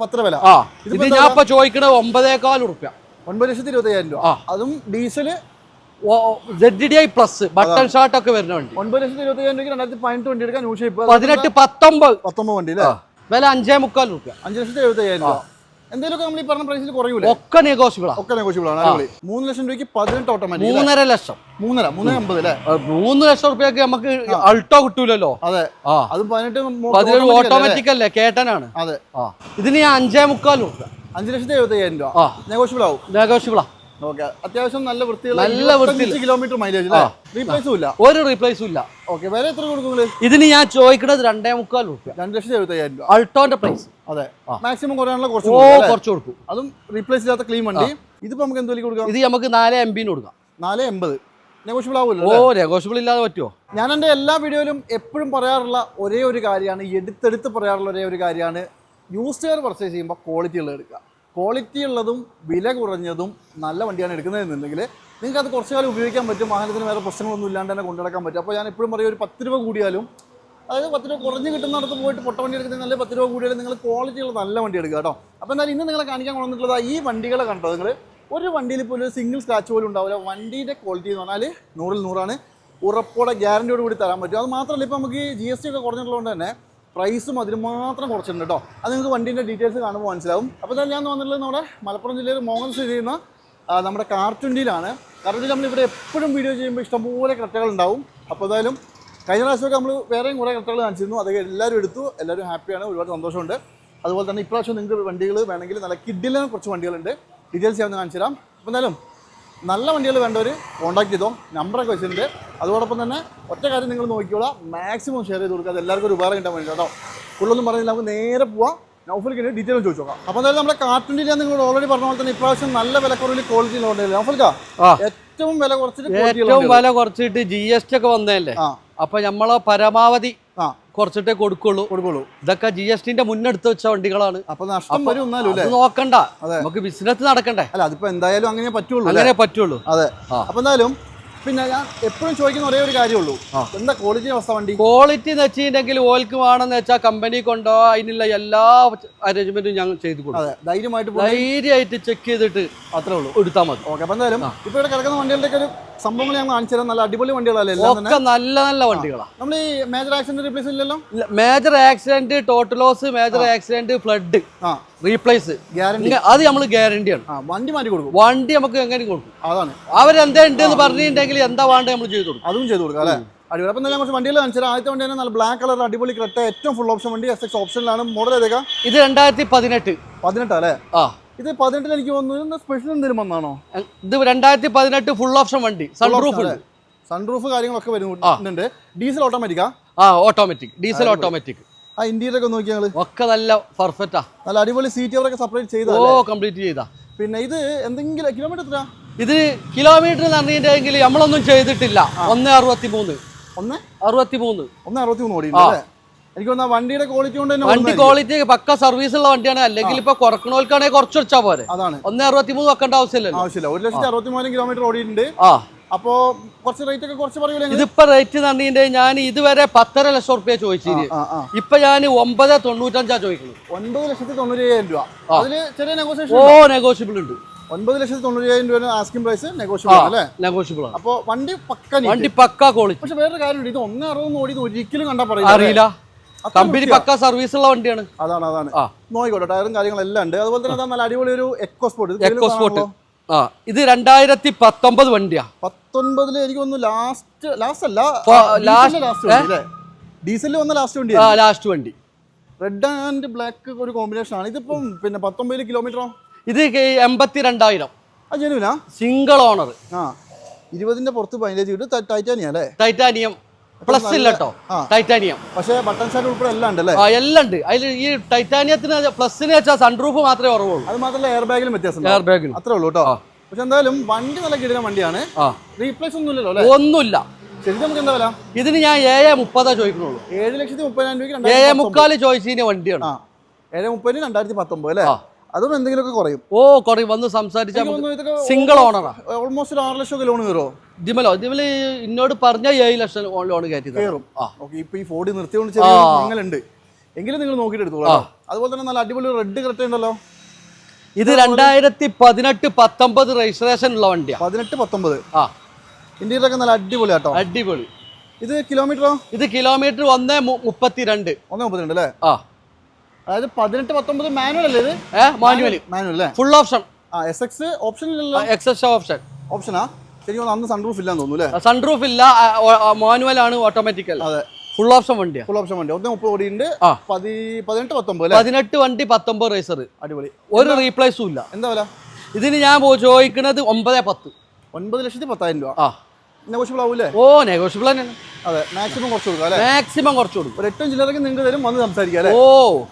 പത്ര വില ആ ഇത് ഞാൻ ഇപ്പൊ ചോദിക്കണത് ഒമ്പതേക്കാൽ ഉറുപ്പ്യ. ഒൻപത് ലക്ഷത്തി ഇരുപത്തയ്യായിരം രൂപ. അതും diesel? Z D I plus button start ഒക്കെ വരുന്ന വണ്ടി. ഒൻപത് ലക്ഷത്തി ഇരുപത്തയ്യായിരം രൂപയ്ക്ക് രണ്ടായിരത്തി പതിനെട്ട് വണ്ടി എടുക്കാൻ ന്യൂ ഷേപ്പ് പതിനെട്ട് പത്തൊമ്പത്. പത്തൊമ്പത് വണ്ടി അല്ലേ? വില അഞ്ചേ മുക്കാൽ രൂപ അഞ്ച് ലക്ഷത്തി എഴുപത്തയ്യായിരം രൂപ. എന്തെങ്കിലുമൊക്കെ നമ്മൾ ഈ പറഞ്ഞ പ്രൈസിൽ കുറയൂല? ഒക്കെ നെഗോഷ്യബിളാ ഒക്കെ നെഗോഷ്യബിൾ ആണ് അടിപൊളി. മൂന്ന് ലക്ഷം രൂപയ്ക്ക് പതിനെട്ട് ഓട്ടോമാറ്റിക് മൂന്നര ലക്ഷം. മൂന്നര മൂന്നര അമ്പത് അല്ലേ? മൂന്ന് ലക്ഷം റുപ്യക്ക് നമുക്ക് അൾട്ടോ കിട്ടൂലല്ലോ? അതെ. ആ. അതും പതിനെട്ട് ഓട്ടോമാറ്റിക് അല്ലേ? കേട്ടനാണ്. അതെ. ആ. ഇതിന് ഞാൻ അഞ്ചേ മുക്കാലും അഞ്ചു ലക്ഷത്തി എഴുപത്തി അയ്യായിരം രൂപ നെഗോഷ്യബിൾ ആവും. നെഗോഷ്യബിൾ ഓക്കെ അത്യാവശ്യം നല്ല വൃത്തിയുള്ള നല്ല കിലോമീറ്റർ മൈലേജ് അല്ലേ റീപ്ലേസും ഇല്ല. ഒരു റീപ്ലേസും ഇല്ല. ഓക്കെ വില എത്ര കൊടുക്കും ഇതിന് ഞാൻ ചോദിക്കുന്നത് രണ്ടേ മുക്കാൽ രൂപ രണ്ട് ലക്ഷത്തി എഴുപത്തയ്യായിരം രൂപ. അൾട്ടോന്റെ പ്രൈസ് അതെ. മാക്സിമം കുറയാനുള്ള കുറച്ച്? കുറച്ച് കൊടുക്കും. അതും റീപ്ലേസ് ഇല്ലാത്ത ക്ലീൻ വണ്ടി. ഇതിപ്പോ നമുക്ക് എന്ത് വില കൊടുക്കാം? ഇത് നമുക്ക് നാല് എം ബിന് കൊടുക്കാം. നാല് എൺപത്. നെഗോഷ്യബിൾ ആവുമല്ലോ ഓ നെഗോഷ്യബിൾ ഇല്ലാതെ പറ്റുമോ ഞാൻ എന്റെ എല്ലാ വീഡിയോയിലും എപ്പോഴും പറയാറുള്ള ഒരേ ഒരു കാര്യമാണ് എടുത്തെടുത്ത് പറയാറുള്ള ഒരേ ഒരു കാര്യമാണ്. യൂസ്ഡ് കാർ പർച്ചേസ് ചെയ്യുമ്പോൾ ക്വാളിറ്റി ഉള്ളത് എടുക്കുക. ക്വാളിറ്റി ഉള്ളതും വില കുറഞ്ഞതും നല്ല വണ്ടിയാണ് എടുക്കുന്നതെന്നുണ്ടെങ്കിൽ നിങ്ങൾക്ക് അത് കുറച്ച് കാലം ഉപയോഗിക്കാൻ പറ്റും. വാഹനത്തിന് വേറെ പ്രശ്നങ്ങളൊന്നും ഇല്ലാണ്ട് തന്നെ കൊണ്ടുനടക്കാൻ പറ്റും. അപ്പോൾ ഞാൻ എപ്പോഴും പറയും ഒരു പത്ത് രൂപ കൂടിയാലും അതായത് പത്ത് രൂപ കുറഞ്ഞ് കിട്ടുന്നിടത്ത് പോയിട്ട് പൊട്ട വണ്ടി എടുക്കുന്നത് നല്ല പത്ത് രൂപ കൂടിയാലും നിങ്ങൾ ക്വാളിറ്റി ഉള്ള നല്ല വണ്ടി എടുക്കുക കേട്ടോ. അപ്പോൾ എന്തായാലും ഇന്ന് നിങ്ങളെ കാണിക്കാൻ കൊണ്ടുവന്നിട്ടുള്ളത് ഈ വണ്ടികളെ കണ്ടോ നിങ്ങൾ? ഒരു വണ്ടിയിൽ പോലും ഒരു സിംഗിൾ സ്ക്രാച്ച് പോലും ഉണ്ടാവില്ല. വണ്ടിയുടെ ക്വാളിറ്റി എന്ന് പറഞ്ഞാൽ നൂറിൽ നൂറാണ്. ഉറപ്പോടെ ഗ്യാരണ്ടിയോട് കൂടി തരാൻ പറ്റും. അത് മാത്രമല്ല ഇപ്പോൾ നമുക്ക് ജി എസ് ടി ഒക്കെ കുറഞ്ഞിട്ടുള്ളതുകൊണ്ട് തന്നെ പ്രൈസും അതിന് മാത്രം കുറച്ചിട്ടുണ്ട് കേട്ടോ അത് നിങ്ങൾക്ക് വണ്ടീന്റെ ഡീറ്റെയിൽസ് കാണുമ്പോൾ മനസ്സിലാവും. അപ്പോൾ തന്നെ ഞാൻ വന്നിട്ടുള്ളത് നമ്മുടെ മലപ്പുറം ജില്ലയിൽ മോഹൻ സ്ഥിതി ചെയ്യുന്ന നമ്മുടെ കാർട്ടുണ്ടിയിലാണ്. കാർട്ടുണ്ടിയിൽ നമ്മൾ ഇവിടെ എപ്പോഴും വീഡിയോ ചെയ്യുമ്പോൾ ഇഷ്ടംപോലെ ഉണ്ടാവും. അപ്പോൾ എന്തായാലും കഴിഞ്ഞ പ്രാവശ്യമൊക്കെ നമ്മൾ വേറെയും കുറേ കട്ടകൾ കാണിച്ചിരുന്നു. അതൊക്കെ എല്ലാവരും എടുത്തു. എല്ലാവരും ഹാപ്പിയാണ് ഒരുപാട് സന്തോഷമുണ്ട്. അതുപോലെ തന്നെ ഇപ്രാവശ്യം നിങ്ങൾക്ക് വണ്ടികൾ വേണമെങ്കിൽ നല്ല കിഡിലാണ് കുറച്ച് വണ്ടികളുണ്ട്. ഡീറ്റെയിൽസ് ഞാൻ കാണിച്ചു തരാം അപ്പോൾ എന്തായാലും നല്ല വണ്ടികൾ വേണ്ടവർ കോൺടാക്ട് ചെയ്തോ നമ്പറൊക്കെ വെച്ചിട്ടുണ്ട്. അതോടൊപ്പം തന്നെ ഒറ്റ കാര്യം നിങ്ങൾ നോക്കിക്കോളാം മാക്സിമം ഷെയർ ചെയ്ത് കൊടുക്കുക അത് എല്ലാവർക്കും ഒരു ഉപകാരം കിട്ടാൻ വേണ്ടി കേട്ടോ കൂടുതലൊന്നും പറഞ്ഞില്ല നമുക്ക് നേരെ പോവാം. നൗഫൽക്കിന് ഡീറ്റെയിൽ ചോദിച്ചു നോക്കാം. അപ്പോൾ എന്തായാലും നമ്മുടെ കാർട്ടൂണിൽ നിങ്ങൾ ഓൾറെഡി പറഞ്ഞ പോലെ തന്നെ ഇപ്രാവശ്യം നല്ല വില കുറവിൽ ക്വാളിറ്റി ഉണ്ടല്ലേ നൗഫൽക്ക ഏറ്റവും വില കുറച്ചിട്ട് ഏറ്റവും. വില കുറച്ചിട്ട് ജി എസ് ടി ഒക്കെ വന്നതല്ലേ? അപ്പൊ നമ്മളെ പരമാവധി കുറച്ചിട്ടേ കൊടുക്കുള്ളൂ. കൊടുക്കുള്ളൂ. ഇതൊക്കെ ജി എസ് ടിന്റെ മുന്നെടുത്ത് വെച്ച വണ്ടികളാണ്. അപ്പൊ നഷ്ടം വരും അത് നോക്കണ്ട. നമുക്ക് ബിസിനസ് നടക്കണ്ടേ? അല്ല അതിപ്പോ എന്തായാലും അങ്ങനെ പറ്റുള്ളൂ അങ്ങനെ പറ്റുള്ളൂ. അതെ. അപ്പൊ എന്തായാലും പിന്നെ ഞാൻ എപ്പോഴും ചോദിക്കുന്ന ഒരേ ഒരു കാര്യമുള്ളൂ. എന്താ ക്വാളിറ്റി അവസ്ഥ വണ്ടി? ക്വാളിറ്റി എന്ന് വെച്ചിട്ടുണ്ടെങ്കിൽ ഓൽക്ക് വേണമെന്ന് വെച്ചാൽ കമ്പനി കൊണ്ടോ അതിനുള്ള എല്ലാ അറേഞ്ച്മെന്റും ഞങ്ങൾ ചെയ്തു കൊടുക്കും. ധൈര്യമായിട്ട് ധൈര്യമായിട്ട് ചെക്ക് ചെയ്തിട്ട് അത്രേ ഉള്ളൂ. എടുത്താൽ മതി. ഓക്കെ അപ്പൊ എന്തായാലും ഇപ്പൊ ഇവിടെ കിടക്കുന്ന വണ്ടികളുടെ ഒരു സംഭവങ്ങൾ ഞാൻ കാണിച്ചു തരാം. നല്ല അടിപൊളി വണ്ടികളല്ലേ ഒക്കെ നല്ല നല്ല വണ്ടികളാണ് നമ്മൾ ഈ മേജർ ആക്സിഡന്റ് റിപ്ലേസ് ഇല്ലല്ലോ? Major accident total loss major accident flood ആ. റീപ്ലേസ് അത് നമ്മൾ ഗ്യാരണ്ടിയാണ് വണ്ടി മാറ്റി കൊടുക്കും. വണ്ടി നമുക്ക് എങ്ങനെ കൊടുക്കും? അതാണ്. അവരെന്താ ഉണ്ട് എന്ന് പറഞ്ഞിട്ടുണ്ടെങ്കിൽ എന്താ വേണ്ടത് നമ്മൾ ചെയ്തു കൊടുക്കും. അതും ചെയ്ത് കൊടുക്കാം അല്ലേ? അടിപൊളി. അപ്പം തന്നെ കുറച്ച് വണ്ടികൾ കാണിച്ചു തരാം. ആദ്യത്തെ വണ്ടി തന്നെ നല്ല ബ്ലാക്ക് കളർ അടിപൊളി ക്രെട്ട ഏറ്റവും ഫുൾ ഓപ്ഷൻ വണ്ടി എസ് എക്സ് ഓപ്ഷനിലാണ് മോഡൽ ഏതൊക്കെ ഇത് രണ്ടായിരത്തി പതിനെട്ട് പതിനെട്ടാ അല്ലേ? ആ. ഇത് പതിനെട്ടിൽ എനിക്ക് തോന്നുന്നു സ്പെഷ്യൽ എന്തെങ്കിലും വന്നാണോ? ഇത് രണ്ടായിരത്തി പതിനെട്ട് ഫുൾ ഓപ്ഷൻ വണ്ടി സൺറൂഫ് സൺറൂഫ് കാര്യങ്ങളൊക്കെ വരുന്നുണ്ട്. ഡീസൽ ഓട്ടോമാറ്റിക്കാ? ആ ഓട്ടോമാറ്റിക് ഡീസൽ ഓട്ടോമാറ്റിക് ആ ഇന്റീരിയർ ഒക്കെ നോക്കിയാൽ ഞങ്ങൾ ഒക്കെ നല്ല പെർഫെക്റ്റാ നല്ല അടിപൊളി സീറ്റ് അവരൊക്കെ സെപ്പറേറ്റ് ചെയ്ത ഓ കംപ്ലീറ്റ് ചെയ്താ. പിന്നെ ഇത് എന്തെങ്കിലും കിലോമീറ്റർ എത്ര ഇത് കിലോമീറ്റർ പറഞ്ഞിട്ടുണ്ടെങ്കിൽ നമ്മളൊന്നും ചെയ്തിട്ടില്ല. ഒന്ന് അറുപത്തി മൂന്ന് ഒന്ന്? അറുപത്തി മൂന്ന് ഒന്ന് അറുപത്തി മൂന്ന് ഓടി എനിക്ക് തോന്നുന്നു വണ്ടിയുടെ ക്വാളിറ്റി കൊണ്ട് തന്നെ വണ്ടി. ക്വാളിറ്റി പക്ക സർവീസ് ഉള്ള വണ്ടിയാണ്. അല്ലെങ്കിൽ ഇപ്പൊ കുറക്കണോൽക്കാണെങ്കിൽ കുറച്ച് വെച്ചാൽ പോരെ. അതാണ്. ഒന്ന് അറുപത്തി മൂന്ന് വെക്കേണ്ട ആവശ്യമില്ല ആവശ്യമില്ല. ഒരു ലക്ഷത്തി അറുപത്തി മൂവായിരം കിലോമീറ്റർ ഓടിയിട്ടുണ്ട്. ആ. അപ്പോ കുറച്ച് റേറ്റ് ഒക്കെ കുറച്ച് പറയൂലേ? ഇതിപ്പോ റേറ്റ് തന്നിന്റെ ഞാൻ ഇതുവരെ പത്തര ലക്ഷം റുപ്യ ചോദിച്ചിന്. ഇപ്പൊ ഞാൻ ഒമ്പത് തൊണ്ണൂറ്റഞ്ചാ ചോദിക്കുന്നത് ഒൻപത് ലക്ഷത്തി തൊണ്ണൂറ്റി അയ്യായിരം രൂപ അതിൽ ചെറിയ നെഗോസിയേഷൻ ഓ നെഗോഷ്യബിൾ ഉണ്ട്. ഒൻപത് ലക്ഷത്തി തൊണ്ണൂറ്റി അയ്യായിരം രൂപ ആസ്കിംഗ് പ്രൈസ് നെഗോഷ്യബിൾ അല്ലേ? നെഗോഷ്യബിൾ ആണ്. അപ്പൊ വണ്ടി പക്ക വണ്ടി പക്ക ക്വാളിറ്റി പക്ഷെ വേറൊരു കാര്യമുണ്ട്. ഇത് ഒന്ന് അറുപത് ഓടി ഒരിക്കലും കണ്ടാ പറയില്ല അറിയില്ല. കമ്പനി പക്ക സർവീസ് ഉള്ള വണ്ടിയാണ്. അതാണ് അതാണ്. നോയിക്കോട്ടെ ടയറും കാര്യങ്ങളെല്ലാം ഉണ്ട്. അതുപോലെ തന്നെ നല്ല അടിപൊളി ഒരു എക്കോ സ്പോർട്ട് എക്കോ സ്പോർട്ട് ആ ഇത് രണ്ടായിരത്തി പത്തൊമ്പത് വണ്ടിയാ. പത്തൊൻപതിൽ എനിക്ക് തോന്നുന്നു ലാസ്റ്റ് ലാസ്റ്റ് അല്ല ലാസ്റ്റ് ലാസ്റ്റ് ഡീസലിൽ വന്ന ലാസ്റ്റ് വണ്ടി ആ ലാസ്റ്റ് വണ്ടി. റെഡ് ആൻഡ് ബ്ലാക്ക് ഒരു കോമ്പിനേഷൻ ആണ്. ഇതിപ്പം പിന്നെ പത്തൊമ്പത് കിലോമീറ്ററോ ഇത് എൺപത്തി രണ്ടായിരം ആ ജനുവിനാ സിംഗിൾ ഓണർ ആ ഇരുപതിന്റെ പുറത്ത് പതിനഞ്ച് കിട്ടും. ടൈറ്റാനിയ അല്ലേ? ടൈറ്റാനിയം പ്ലസ് ഇല്ല കേട്ടോ ടൈറ്റാനിയം പക്ഷേ ബട്ടൺ ഷാറ്റ് ഉൾപ്പെടെ എല്ലാം ഉണ്ട് അല്ലേ? എല്ലാം ഉണ്ട്. അതിൽ ഈ ടൈറ്റാനിയത്തിന് പ്ലസിന് വെച്ചാൽ സൺറൂഫ് മാത്രമേ കുറവുള്ളൂ. അത് മാത്രമല്ല എയർ ബാഗിലും വ്യത്യാസം എയർ ബാഗിലും അത്രേ ഉള്ളൂ കേട്ടോ പക്ഷെ എന്തായാലും വണ്ടി നല്ല കിടിലൻ വണ്ടിയാണ്. റീപ്ലേസ് ഒന്നും ഇല്ലല്ലോ അല്ലേ? ഒന്നുമില്ല. ശരിക്കും നമുക്ക് എന്താ വില ഇതിന് ഞാൻ ഏഴ് മുപ്പതാ ചോദിക്കുന്നുള്ളൂ. ഏഴ് ലക്ഷത്തി മുപ്പതിനായിരം രൂപയ്ക്ക് ഏഴ് മുക്കാൽ ചോദിച്ചതിന് വണ്ടിയാണ്. ഏഴ് മുപ്പതിന് രണ്ടായിരത്തി പത്തൊമ്പത് അല്ലേ. അതും എന്തെങ്കിലുമൊക്കെ കുറയും. ഓ കുറയും. വന്ന് സംസാരിച്ചാൽ സിംഗിൾ ഓണറാ ഓൾമോസ്റ്റ് ഒരു ആറ് ലക്ഷം ലോൺ കയറുമോ ഇതിമലോ? ഇതിമൽ എന്നോട് പറഞ്ഞ ഏഴ് ലക്ഷം ലോൺ കയറ്റി. കയറും. ആ. ഓക്കെ ഇപ്പൊ ഈ ഫോർഡ് നിർത്തിയോണ്ട് ചെറിയ നിങ്ങളുണ്ട് എങ്കിലും നിങ്ങൾ നോക്കിയിട്ട് എടുത്തോളൂ അതുപോലെ തന്നെ നല്ല അടിപൊളി റെഡ് കറക്റ്റ് ഉണ്ടല്ലോ. ഇത് രണ്ടായിരത്തി പതിനെട്ട് പത്തൊമ്പത് രജിസ്ട്രേഷൻ ഉള്ള വണ്ടിയാ. പതിനെട്ട് പത്തൊമ്പത്. ആ. ഇന്ത്യയിലൊക്കെ നല്ല അടിപൊളി കേട്ടോ അടിപൊളി. ഇത് കിലോമീറ്ററോ ഇത് കിലോമീറ്റർ ഒന്ന് മു- മുപ്പത്തിരണ്ട്. ഒന്ന് മുപ്പത്തിരണ്ട് അല്ലേ? ആ. അതായത് പതിനെട്ട് പത്തൊമ്പത് മാനുവൽ അല്ലേ ഇത്? മാനുവൽ മാനുവൽ അല്ലേ? ഫുൾ ഓപ്ഷൻ ആ എസ് എക്സ് ഓപ്ഷൻ ഇല്ലല്ലോ. എക്സസ് ഓപ്ഷൻ ഓപ്ഷനാ ശരിക്കും അന്ന് സൺറൂഫ് ഇല്ലാന്ന് തോന്നുന്നു അല്ലേ? സൺറൂഫ് ഇല്ല മാനുവൽ ആണ് ഓട്ടോമാറ്റിക്കൽ അതെ. ഫുൾ ഓപ്ഷൻ വണ്ടിയാ. ഫുൾ ഓപ്ഷൻ വണ്ടി. ഒന്ന് മുപ്പത് ഓടിയുണ്ട്. പതിനെട്ട് പത്തൊമ്പത് പതിനെട്ട് വണ്ടി പത്തൊമ്പത് റേസർ അടിപൊളി. ഒരു റീപ്ലേസും ഇല്ല. എന്താ വില? ഇതിന് ഞാൻ ചോദിക്കുന്നത് ഒമ്പത് പത്ത്. ഒൻപത് ലക്ഷത്തി പത്തായിരം രൂപ. ആ. നെഗോഷ്യബിൾ ആവൂലേ ഓ നെഗോഷ്യബിൾ തന്നെയാണ്. അതെ. മാക്സിമം കുറച്ച് കൊടുക്കാം മാക്സിമം കുറച്ച് കൊടുക്കും. ഒരു എട്ടും ചില്ലറൊക്കെ നിങ്ങൾക്ക് തരും വന്ന് സംസാരിക്കാം ഓ.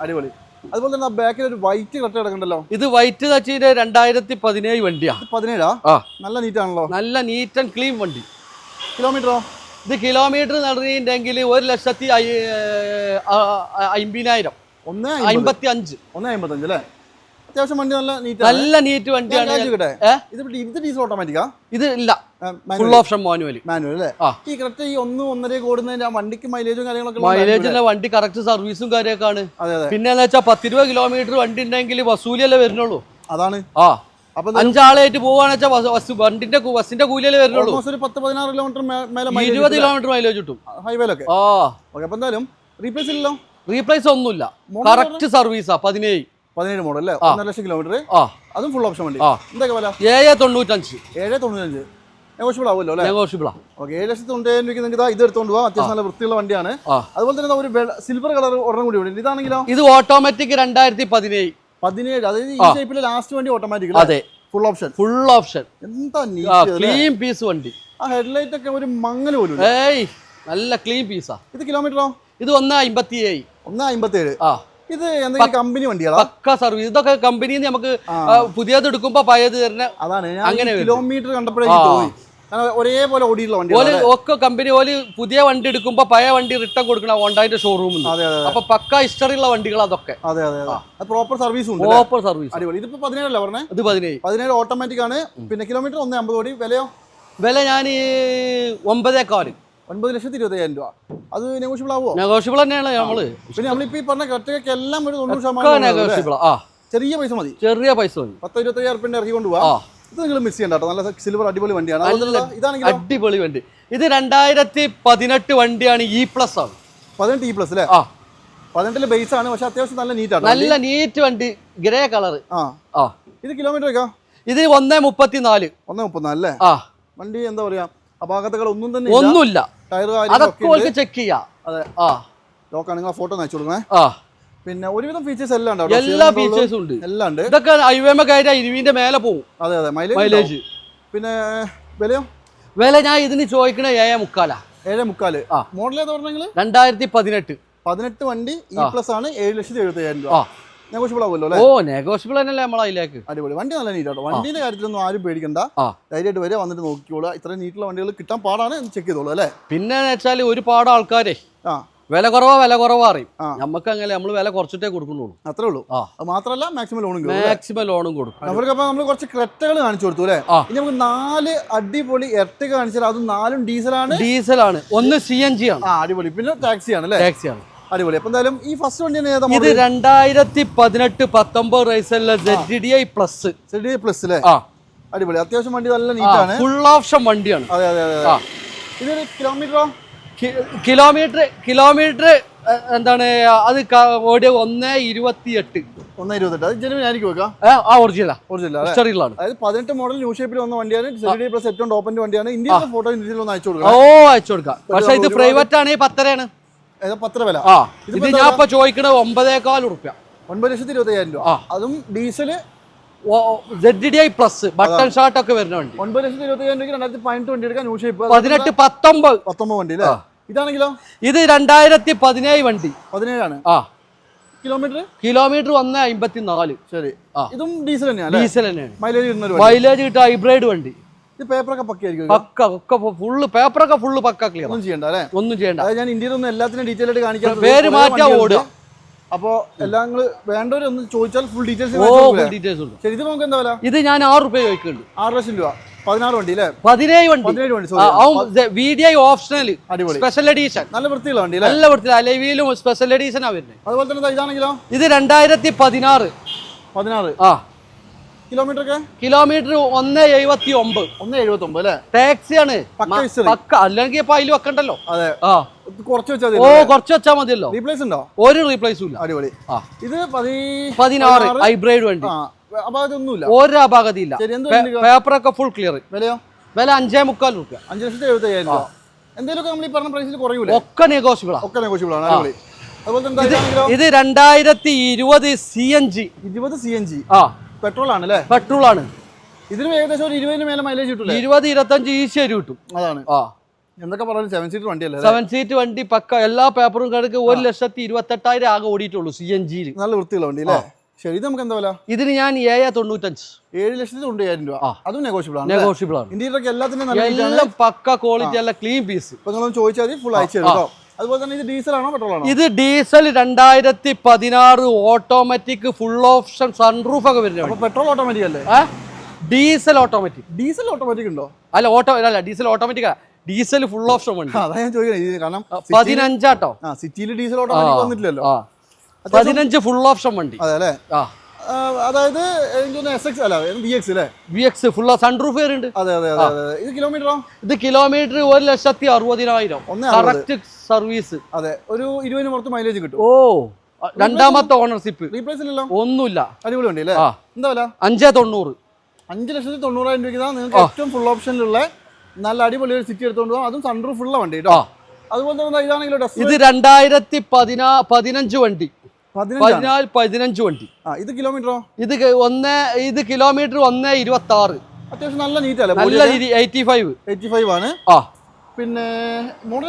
അടിപൊളി. അതുപോലെ തന്നെ ബാക്കിൽ ഒരു വൈറ്റ് കട്ട കിടക്കണ്ടല്ലോ? ഇത് വൈറ്റ് തച്ചിന്റെ രണ്ടായിരത്തി പതിനേഴ് വണ്ടിയാ. പതിനേഴാ? ആ. നല്ല നീറ്റ് ആണല്ലോ. നല്ല നീറ്റ് ആൻഡ് ക്ലീൻ വണ്ടി. കിലോമീറ്ററോ ഇത് കിലോമീറ്റർ നടന്നിട്ടുണ്ടെങ്കിൽ ഒരു ലക്ഷത്തി അയ്യ- ആ, ആ, അമ്പതിനായിരം ഒന്ന് അമ്പത്തി അഞ്ച് ഒന്ന് അമ്പത്തഞ്ച് അല്ലേ? അത്യാവശ്യം വണ്ടി നല്ല നീറ്റ് നല്ല നീറ്റ് വണ്ടിയാണ്? ഇത് ഡീസൽ ഓട്ടോമാറ്റിക്കാ? ഇത് ഇല്ല. ഫുൾ ഓപ്ഷൻ മാനുവൽ മാനുവൽ അല്ലേ. ഈ കറക്റ്റ് ഈ ഒന്ന് ഒന്നര ഓടുന്നതിന്റെ വണ്ടിക്ക് മൈലേജും കാര്യങ്ങളൊക്കെ മൈലേജ് മൈലേജിന്റെ വണ്ടി കറക്റ്റ് സർവീസും കാര്യമൊക്കെ ആണ് അതെ അതെ. പിന്നെ എന്ന് വെച്ചാൽ പത്ത് ഇരുപത് കിലോമീറ്റർ വണ്ടി ഉണ്ടെങ്കിൽ വസൂലിയല്ലേ വരുന്നുള്ളൂ? അതാണ്. ആ. അപ്പൊ അഞ്ചാളായിട്ട് പോവാന്ന് വെച്ചാൽ വണ്ടിന്റെ ബസിന്റെ ബസ്സിന്റെ കൂലിയല്ലേ വരുന്നുള്ളൂ. ഒരു പത്ത് പതിനാറ് കിലോമീറ്റർ മേലെ ഇരുപത് കിലോമീറ്റർ മൈലേജ് കിട്ടും. ഹൈവേലൊക്കെ ആ. ഓക്കെ അപ്പൊ എന്തായാലും റീപ്ലേസ് ഇല്ലല്ലോ? റീപ്ലേസ് ഒന്നുമില്ല. കറക്റ്റ് സർവീസാ പതിനേഴ്. പതിനേഴ് മോഡൽ അല്ലേ? ഒന്നര ലക്ഷം കിലോമീറ്റർ ആ. അതും ഫുൾ ഓപ്ഷൻ വണ്ടി. എന്തൊക്കെ വില? ഏഴ് തൊണ്ണൂറ്റഞ്ച്. ഏഴ് തൊണ്ണൂറ്റഞ്ച്. നെഗോഷ്യബിൾ ആവുമല്ലോ അല്ലേ? നെഗോഷ്യബിൾ ഓക്കെ ഏഴ് ലക്ഷത്തി തൊണ്ണൂറ്റായിരം രൂപയ്ക്ക് നിങ്ങൾക്ക് ഇതാ എടുത്തോണ്ട് പോവാം. അത്യാവശ്യം നല്ല വൃത്തിയുള്ള വണ്ടിയാണ്. അതുപോലെ തന്നെ ഒരു സിൽവർ കളർ ഒരെണ്ണം കൂടി ഉണ്ട്. ഇതാണെങ്കിലോ? ഇത് ഓട്ടോമാറ്റിക് രണ്ടായിരത്തി പതിനേഴ്. പതിനേഴ്. അതായത് ഈ ഷേപ്പിലെ ലാസ്റ്റ് വണ്ടി ഓട്ടോമാറ്റിക് അതെ. ഫുൾ ഓപ്ഷൻ ഫുൾ ഓപ്ഷൻ എന്താ ക്ലീൻ പീസ് വണ്ടി. ആ ഹെഡ്ലൈറ്റ് ഒക്കെ ഒരു മങ്ങൽ പോലും. ഏയ് നല്ല ക്ലീൻ പീസാ ഇത് കിലോമീറ്ററോ ഇത് ഒന്ന് അമ്പത്തി ഏഴ് ഒന്ന് അമ്പത്തി ഏഴ് ആ. ഇത് എന്തെങ്കിലും കമ്പനി വണ്ടികളാ? പക്ക സർവീസ് ഇതൊക്കെ കമ്പനിയിൽ നമുക്ക് പുതിയത് എടുക്കുമ്പോ പഴയത് തരുന്ന അതാണ്. അങ്ങനെ. കിലോമീറ്റർ കണ്ടപ്പോഴേ എനിക്ക് തോന്നി. കാരണം ഒരേപോലെ ഓടിയുള്ള ഓൽ വണ്ടികളാണ് ഒക്കെ കമ്പനി ഓൽ പുതിയ വണ്ടി എടുക്കുമ്പോ പഴയ വണ്ടി റിട്ടേൺ കൊടുക്കണ ഹോണ്ടാന്റെ ഷോറൂമിൽ അപ്പൊ പക്ക ഹിസ്റ്ററി ഉള്ള വണ്ടികൾ അതൊക്കെ. അതെ അതെ പ്രോപ്പർ സർവീസ് ഉണ്ട്? പ്രോപ്പർ സർവീസ് അടിപൊളി. ഇതിപ്പോ പതിനേഴല്ല പറഞ്ഞേ? ഇത് പതിനേഴ്. പതിനേഴ് ഓട്ടോമാറ്റിക് ആണ്. പിന്നെ കിലോമീറ്റർ ഒന്ന് അമ്പത് കോടി. വിലയോ? വില ഞാൻ ഒമ്പതേക്കാൽ ഒൻപത് ലക്ഷത്തി ഇരുപത്തയ്യായിരം രൂപ. അത് നെഗോഷ്യബിൾ ആവുമോ നെഗോഷ്യബിൾ തന്നെയാണ് നമ്മൾ. പിന്നെ നമ്മളിപ്പോ ഈ പറഞ്ഞ കറക്റ്റൊക്കെ എല്ലാം ഒരു തൊണ്ണൂറ് ശതമാനം ചെറിയ പൈസ മതി. ചെറിയ പൈസ മതി. പത്ത് ഇരുപത്തയ്യായിരം റുപ്യ ഇറക്കി ആ. ഇത് നിങ്ങൾ മിസ് ചെയ്യണ്ട നല്ല സിൽവർ അടിപൊളി വണ്ടിയാണ്. അടിപൊളി വണ്ടി. ഇത് രണ്ടായിരത്തി പതിനെട്ട് വണ്ടിയാണ് ഇ പ്ലസ് ആണ്. പതിനെട്ട് ഇ പ്ലസ് അല്ലേ ആ. പതിനെട്ടിൽ ബേസ് ആണ് പക്ഷെ അത്യാവശ്യം നല്ല നീറ്റ് ആണ് നല്ല നീറ്റ് വണ്ടി. ഗ്രേ കളർ ആ. ആ. ഇത് കിലോമീറ്റർ ഒക്കെ ഇത് ഒന്നേ മുപ്പത്തിനാല്. ഒന്നേ മുപ്പത്തിനാല് അല്ലേ ആ. വണ്ടി എന്താ പറയാ? അപാകതകൾ ഒന്നും തന്നെ ഒന്നുമില്ല. അതൊക്കെ ഓൾക്ക് ചെക്ക് ചെയ്യാം. അതെ ആ. ലോക്കാണ് നിങ്ങൾ ഫോട്ടോ അയച്ചു കൊടുക്കണേ. ആ. പിന്നെ ഒരുവിധം ഫീച്ചേഴ്സ് എല്ലാം ഉണ്ട് എല്ലാ ഫീച്ചേഴ്സും ഉണ്ട്. എല്ലാം ഉണ്ട്. ഇതൊക്കെ ഹൈവേമ കയറ്റാ ഇരുവിന്റെ മേലെ പോകും അതെ അതെ. മൈലേജ് മൈലേജ് പിന്നെ വിലയോ? വില ഞാൻ ഇതിന് ചോദിക്കണ ഏഴ് മുക്കാലാ. ഏഴ് മുക്കാൽ. ആ. മോഡൽ ഏതാ പറഞ്ഞെങ്കിൽ രണ്ടായിരത്തി പതിനെട്ട്. പതിനെട്ട് വണ്ടി ഇ പ്ലസ് ആണ് ഏഴ് ലക്ഷത്തി എഴുപത്തി രൂപ. നെഗോഷ്യബിൾ ആവുമല്ലോ അല്ലേ ഓ നെഗോഷ്യബിൾ തന്നെയല്ലേ അടിപൊളി. വണ്ടി നല്ല നീറ്റാട്ടോ കാര്യത്തിലൊന്നും ആരും പേടിക്കണ്ട. ധൈര്യമായിട്ട് വരെ വന്നിട്ട് നോക്കിക്കോളൂ ഇത്രയും നീറ്റുള്ള വണ്ടികൾ കിട്ടാൻ പാടാണ് ചെക്ക് ചെയ്തോളൂ അല്ലേ? പിന്നെ വെച്ചാൽ ഒരുപാട് ആൾക്കാരെ ആ. വില കുറവാ വില കുറവാ അറിയും. നമുക്ക് അങ്ങനെ നമ്മൾ വില കുറച്ചിട്ടേ കൊടുക്കുന്നുള്ളൂ. അത്രേ ഉള്ളൂ. അത് മാത്രമല്ല മാക്സിമം ലോണും മാക്സിമം ലോണും കൊടുക്കും. അവർക്ക് അപ്പൊ നമ്മൾ കുറച്ച് ക്രെറ്റകൾ കാണിച്ചു കൊടുത്തു അല്ലേ? ഇനി നമുക്ക് നാല് അടിപൊളി എർട്ടിക കാണിച്ചാൽ അതും നാലും ഡീസലാണ് ഡീസലാണ് ഒന്ന് സി എൻ ജി ആണ്. അടിപൊളി. പിന്നെ ടാക്സി ആണ് അല്ലേ? ടാക്സി ആണ്. അടിപൊളി. അപ്പൊ എന്തായാലും ഈ ഫസ്റ്റ് വണ്ടി ഇത് രണ്ടായിരത്തി പതിനെട്ട് പത്തൊമ്പത് റൈസല്ല Z D I plus Z D plus അല്ലേ അടിപൊളി. അത്യാവശ്യം വണ്ടി നല്ല നീറ്റാണ് ഫുൾ ഓപ്ഷൻ വണ്ടിയാണ്. അതെ അതെ അതെ ഇതൊരു കിലോമീറ്ററോ കിലോമീറ്റർ കിലോമീറ്റർ എന്താണ് അത് ഓടിയ ഒന്ന് ഇരുപത്തി എട്ട് ഒന്ന് ഇരുപത്തെട്ട്. അത് ജനുവിൻ ആയിരിക്കും വെക്കാം. ആ ഒറിജിനൽ അല്ലേ? ഹിസ്റ്ററിയിലാണ് അതായത് പതിനെട്ട് മോഡൽ ന്യൂ ഷേപ്പിൽ വന്ന വണ്ടിയാണ്. സെഡി പ്ലസ് ഏറ്റവും ടോപ്പിന്റെ വണ്ടിയാണ്. ഇന്ത്യയിലെ ഫോട്ടോ ഇന്ത്യയിൽ ഒന്ന് അയച്ചു ഓ കൊടുക്കാം അയച്ചു കൊടുക്കാം. പക്ഷെ ഇത് പ്രൈവറ്റ് ആണ് പത്തരയാണ്. പത്ര വില ആ ഇത് ഞാൻ ഇപ്പൊ ചോദിക്കണത് ഒമ്പതേക്കാൽ ഉറുപ്പ്യ. ഒൻപത് ലക്ഷത്തി ഇരുപത്തയ്യായിരം രൂപ. ആ. അതും ഡീസൽ? പ്ലസ് ബട്ടൺ ഷാർട്ട് ഒക്കെ വരുന്ന വണ്ടി. ഒൻപത് ലക്ഷത്തി ഇരുപത്തയ്യായിരം രൂപ രണ്ടായിരത്തി പതിനെട്ട് വണ്ടി എടുക്കാൻ ന്യൂ ഷേപ്പ് പതിനെട്ട് പത്തൊമ്പത്. പത്തൊമ്പത് വണ്ടി അല്ലേ? ഇതാണെങ്കിലോ? ഇത് രണ്ടായിരത്തി പതിനേഴ് വണ്ടി. പതിനേഴാണ്. ആ. കിലോമീറ്റർ? കിലോമീറ്റർ വന്ന അമ്പത്തി നാല് ശരി. ഇതും ഡീസൽ തന്നെയാണ് ഡീസൽ തന്നെയാണ്. മൈലേജ് കിട്ടുന്ന മൈലേജ് കിട്ടുക ഹൈബ്രിഡ് വണ്ടി. ഇത് പേപ്പറൊക്കെ പക്കയായിരിക്കും പക്ക ഒക്കെ ഫുള്ള് പേപ്പറൊക്കെ ഫുള്ള് പക്ക ക്ലിയർ ഒന്നും ചെയ്യണ്ട അല്ലേ? ഒന്നും ചെയ്യണ്ട. ഞാൻ ഇന്ത്യയിൽ ഒന്നും എല്ലാത്തിനും ഡീറ്റെയിൽ ആയിട്ട് കാണിക്കാം പേര് മാറ്റാ ഓടുക. അപ്പോ എല്ലാം വേണ്ടവരൊന്ന് ചോദിച്ചാൽ ഫുൾ ഡീറ്റെയിൽസ് ഫുൾ ഡീറ്റെയിൽസ് ഉണ്ട്. ശരി ഇത് നമുക്ക് എന്താ വില? ഇത് ഞാൻ ആറ് രൂപ ചോദിക്കുന്നുണ്ട്. ആറ് ലക്ഷം രൂപ. പതിനാറ് വണ്ടി അല്ലേ? പതിനേഴ് വണ്ടി. പതിനേഴ് വണ്ടി sorry V D optional special edition നല്ല വൃത്തിയുള്ള വണ്ടി നല്ല വൃത്തി അലവിയിലും സ്പെഷ്യൽ എഡീഷനാ വരുന്നത് അതുപോലെ തന്നെ ഇതാണെങ്കിലോ? ഇത് രണ്ടായിരത്തി പതിനാറ്. പതിനാറ്. ആ. കിലോമീറ്റർ കിലോമീറ്റർ ഒന്ന് എഴുപത്തി ഒമ്പത് ഒന്ന് എഴുപത്തി ഒമ്പത് അല്ലേ ടാക്സിയാണ് പക്ക അല്ലെങ്കിൽ ഇപ്പൊ അതിൽ വെക്കണ്ടല്ലോ. അതെ. ആ. കുറച്ച് വെച്ചാൽ ഓ കുറച്ച് വെച്ചാൽ മതിയല്ലോ. റീപ്ലേസ് ഉണ്ടോ? ഒരു റീപ്ലേസും ഇല്ല. അടിപൊളി. ആ. ഇത് പതി പതിനാറ് ഹൈബ്രൈഡ് വണ്ടി. അതൊന്നുമില്ല. ഒരു അപാകതയില്ല ശരി പേപ്പർ പേപ്പറൊക്കെ ഫുൾ ക്ലിയർ വിലയോ? വില അഞ്ചേ മുക്കാൽ റുപ്യ അഞ്ച് ലക്ഷത്തി എഴുപത്തി അയ്യായിരം രൂപ. എന്തെങ്കിലുമൊക്കെ നമ്മൾ ഈ പറഞ്ഞ പ്രൈസിൽ കുറയൂല? ഒക്കെ നെഗോഷ്യബിളാ തന്നെ ഒക്കെ നെഗോഷ്യബിൾ ആണ്. അടിപൊളി. ഇത് രണ്ടായിരത്തി ഇരുപത് സി എൻ ജി ഇരുപത് സി എൻ ജി ആ. പെട്രോൾ ആണ് അല്ലേ പെട്രോൾ ആണ് ഇതിന് ഏകദേശം ഒരു ഇരുപതിന് മേലെ മൈലേജ് കിട്ടും ഇരുപത് ഇരുപത്തഞ്ച് ഈസി ആയിട്ട് കിട്ടും. അതാണ്. ആ. എന്തൊക്കെ പറഞ്ഞു സെവൻ സീറ്റ് വണ്ടി അല്ലേ സെവൻ സീറ്റ് വണ്ടി പക്ക എല്ലാ പേപ്പറും കിടക്ക് ഒരു ലക്ഷത്തി ഇരുപത്തെട്ടായിരം ആകെ ഓടിയിട്ടുള്ളൂ സി എൻ ജിയിൽ നല്ല വൃത്തിയുള്ള വണ്ടി അല്ലേ ശരി നമുക്ക് എന്താ വില? ഇതിന് ഞാൻ ഏഴ് തൊണ്ണൂറ്റഞ്ച്. ഏഴ് ലക്ഷത്തി തൊണ്ണൂറ്റായിരം രൂപ. അതും നെഗോഷ്യബിൾ ആണ് നെഗോഷ്യബിൾ ആണ്. ഇന്ത്യയിലൊക്കെ എല്ലാത്തിനും നല്ല പക്ക ക്വാളിറ്റി അല്ല ക്ലീൻ പീസ് ഇപ്പൊ നിങ്ങളൊന്ന് ചോദിച്ചാൽ ഫുൾ അയച്ചു തരും അതുപോലെ തന്നെ ഇത് ഡീസൽ ഇത് രണ്ടായിരത്തി പതിനാറ് ഓട്ടോമാറ്റിക് ഫുൾ ഓപ്ഷൻ സൺറൂഫ് ഒക്കെ വരുന്നത് പെട്രോൾ ഓട്ടോമാറ്റിക് അല്ലേ? Diesel automatic. ഡീസൽ ഓട്ടോമാറ്റിക് ഉണ്ടോ? അല്ല ഓട്ടോ അല്ല diesel automatic diesel full option അതാ ഞാൻ ചോദിക്കുന്നത് കാരണം പതിനഞ്ചാട്ടോ? സിറ്റിയിൽ ഡീസൽ ഓട്ടോമാറ്റിക് വന്നിട്ടില്ലല്ലോ. പതിനഞ്ച് ഫുൾ ഓപ്ഷൻ വണ്ടി. അതെ അല്ലേ? ആ, അതായത് എസ് എക്സ് അല്ല ബി എക്സ് അല്ലേ ബി എക്സ് ഫുൾ സൺറൂഫ് വരുന്നുണ്ട് അതെ അതെ അതെ ഇത് കിലോമീറ്ററോ ഇത് കിലോമീറ്റർ ഒരു ലക്ഷത്തി അറുപതിനായിരം. കറക്റ്റ് സർവീസ് അതെ ഒരു ഇരുപതിന് പുറത്ത് മൈലേജ് കിട്ടും. ഓ രണ്ടാമത്തെ ഓണർഷിപ്പ് റീപ്ലേസ് ഇല്ലല്ലോ. ഒന്നുമില്ല. അടിപൊളി വണ്ടി അല്ലേ എന്താ വില? അഞ്ചേ തൊണ്ണൂറ്. അഞ്ച് ലക്ഷത്തി തൊണ്ണൂറായിരം രൂപയ്ക്ക് നിങ്ങൾക്ക് ഏറ്റവും ഫുൾ ഓപ്ഷനിലുള്ള നല്ല അടിപൊളി ഒരു സിറ്റി എടുത്തുകൊണ്ട് പോകാം അതും സൺറൂഫ് ഉള്ള വണ്ടി കേട്ടോ അതുപോലെ തന്നെ ഇതാണെങ്കിലും ഇത് രണ്ടായിരത്തി പതിനാ പതിനഞ്ച് വണ്ടി. പതിനാല് പതിനഞ്ച് വണ്ടി. ആ ഇത് കിലോമീറ്ററോ ഇത് ഒന്ന് ഇത് കിലോമീറ്റർ ഒന്ന് ഇരുപത്തി ആറ് അത്യാവശ്യം നല്ല നീറ്റ് അല്ലേ നല്ല എയ്റ്റി ഫൈവ് എയ്റ്റി ഫൈവ് ആണ്. ആ. പിന്നെ മോഡൽ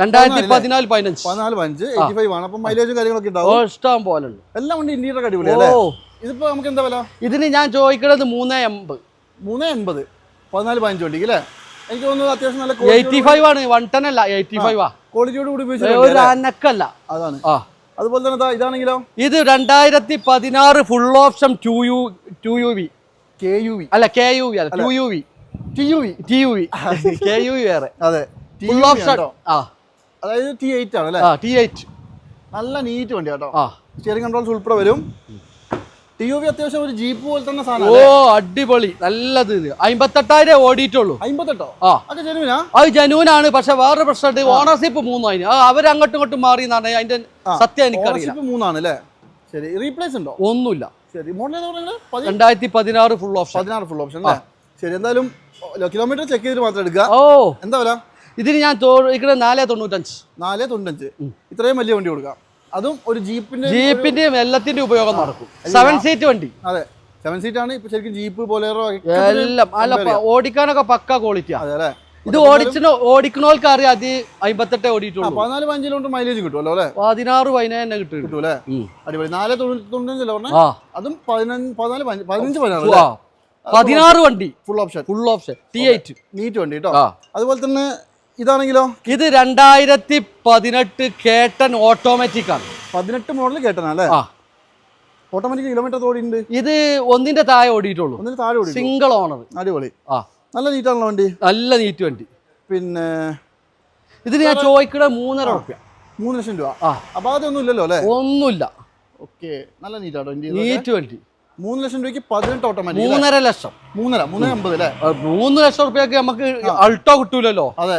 രണ്ടായിരത്തി പതിനാല് പതിനഞ്ച്. പതിനാല് പതിനഞ്ച് എയ്റ്റി ഫൈവ് ആണ്. അപ്പം മൈലേജും കാര്യങ്ങളൊക്കെ ഉണ്ടാവും. ഇഷ്ടം പോലെ ഉണ്ട് എല്ലാം വണ്ടി ഇന്ത്യയുടെ അടിപൊളി ഓ. ഇതിപ്പോ നമുക്ക് എന്താ വില? ഇതിന് ഞാൻ ചോദിക്കുന്നത് മൂന്ന് എൺപത്. മൂന്ന് എൺപത്. പതിനാല് പതിനഞ്ച് വണ്ടിക്ക് അല്ലേ? എനിക്ക് തോന്നുന്നത് അത്യാവശ്യം നല്ല എയ്റ്റി ഫൈവ് ആണ്. വൺ ടെൻ അല്ല എയ്റ്റി ഫൈവ് ആ ക്വാളിറ്റിയോട് കൂടി ഉപയോഗിച്ചു ഒരു അനക്കല്ല. അതാണ്. ആ. അതുപോലെ തന്നെ ഇതാണെങ്കിലോ? ഇത് രണ്ടായിരത്തി പതിനാറ് full option two U two U V K U V അല്ല കെ യു വി അല്ല two U V T U V T U V K U V വേറെ. അതെ. ഫുൾ ഓപ്ഷൻ ആ. അതായത് ടി എയ്റ്റ് ആണ് അല്ലേ ടി എയ്റ്റ് നല്ല NEET വണ്ടി കേട്ടോ. സ്റ്റിയറിംഗ് കൺട്രോൾസ് ഉൾപ്പെടെ വരും. ടി യു വി അത്യാവശ്യം ഒരു ജീപ്പ് പോലെ തന്നെ ഓ അടിപൊളി. നല്ലത് ഇത്. അമ്പത്തെട്ടായിരം ഓടിയിട്ടുള്ളൂ. അമ്പത്തെട്ടോ? ആ. അത് ജനുവിനാ അത് ജനുവിനാണ് പക്ഷെ വേറെ പ്രശ്നമുണ്ട്. ഓണർഷിപ്പ് മൂന്നായി അവരങ്ങോട്ടും ഇങ്ങോട്ടും മാറി എന്നാണ് അതിന്റെ സത്യം എനിക്ക് മൂന്നാണ് അല്ലേ? ശരി. റീപ്ലേസ് ഉണ്ടോ? ഒന്നുമില്ല. ശരി. മോഡൽ രണ്ടായിരത്തി പതിനാറ് ഫുൾ ഓപ്ഷൻ പതിനാറ് ഫുൾ ഓപ്ഷൻ അല്ലേ? ശരി എന്തായാലും കിലോമീറ്റർ ചെക്ക് ചെയ്തിട്ട് മാത്രം എടുക്കുക. ഓ. എന്താ വില? ഇതിന് ഞാൻ ഇക്കടെ നാല് തൊണ്ണൂറ്റഞ്ച്. നാല് തൊണ്ണൂറ്റഞ്ച്. ഇത്രയും വലിയ വണ്ടി കൊടുക്കാം. അതും ഒരു ജീപ്പിന്റെ ജീപ്പിന്റെയും എല്ലാത്തിന്റെ ഉപയോഗം നടക്കും. സെവൻ സീറ്റ് വണ്ടി. അതെ. സെവൻ സീറ്റ് ആണ് ഇപ്പൊ ശരിക്കും ജീപ്പ് പോലെ എല്ലാം അല്ല ഓടിക്കാനൊക്കെ പക്ക ക്വാളിറ്റിയാ അതെ അല്ലേ? ഇത് ഓടിച്ചോ ഓടിക്കണോൽക്ക് അറിയാം അത് അമ്പത്തെട്ടേ ഓടിയിട്ടുള്ളൂ. പതിനാല് പതിനഞ്ചിലോട്ട് മൈലേജ് കിട്ടുമല്ലോ അല്ലേ? പതിനാറ് പതിനേഴ് കിട്ടും. കിട്ടും അല്ലേ? അടിപൊളി. നാല് തൊണ്ണൂറ്റഞ്ചല്ലേ അതും പതിനഞ്ച് പതിനാല് പതിനഞ്ച് പതിനാറ്. പതിനാറ് വണ്ടി. Full option full option T eight neat വണ്ടി കേട്ടോ. അതുപോലെ തന്നെ ഇതാണെങ്കിലോ? ഇത് രണ്ടായിരത്തി പതിനെട്ട് കേട്ടൻ ഓട്ടോമാറ്റിക് ആണ്. പതിനെട്ട് മോഡൽ കേട്ടനല്ലേ? ആ. ഓട്ടോമാറ്റിക് കിലോമീറ്റർ ഓടിയിട്ടുണ്ട് ഇത് ഒന്നിന്റെ താഴെ ഓടിയിട്ടുള്ളൂ. ഒന്നിന് താഴെ ഓടി സിംഗിൾ ഓണർ അടിപൊളി. ആ. നല്ല നീറ്റാണല്ലോ വണ്ടി. നല്ല നീറ്റ് വണ്ടി. പിന്നെ ഇതിന് ഞാൻ ചോദിക്കണ മൂന്നര റുപ്യ മൂന്ന് ലക്ഷം രൂപ. ആ. അപാകതയൊന്നും ഇല്ലല്ലോ അല്ലേ? ഒന്നുമില്ല. ഓക്കെ നല്ല നീറ്റാട്ടോ നീറ്റ് വണ്ടി. മൂന്ന് ലക്ഷം രൂപയ്ക്ക് പതിനെട്ട് ഓട്ടോമാറ്റിക് മൂന്നര ലക്ഷം. മൂന്നര മൂന്നര അമ്പത് അല്ലേ? മൂന്ന് ലക്ഷം റുപ്യക്ക് നമുക്ക് അൾട്ടോ കിട്ടൂലല്ലോ. അതെ.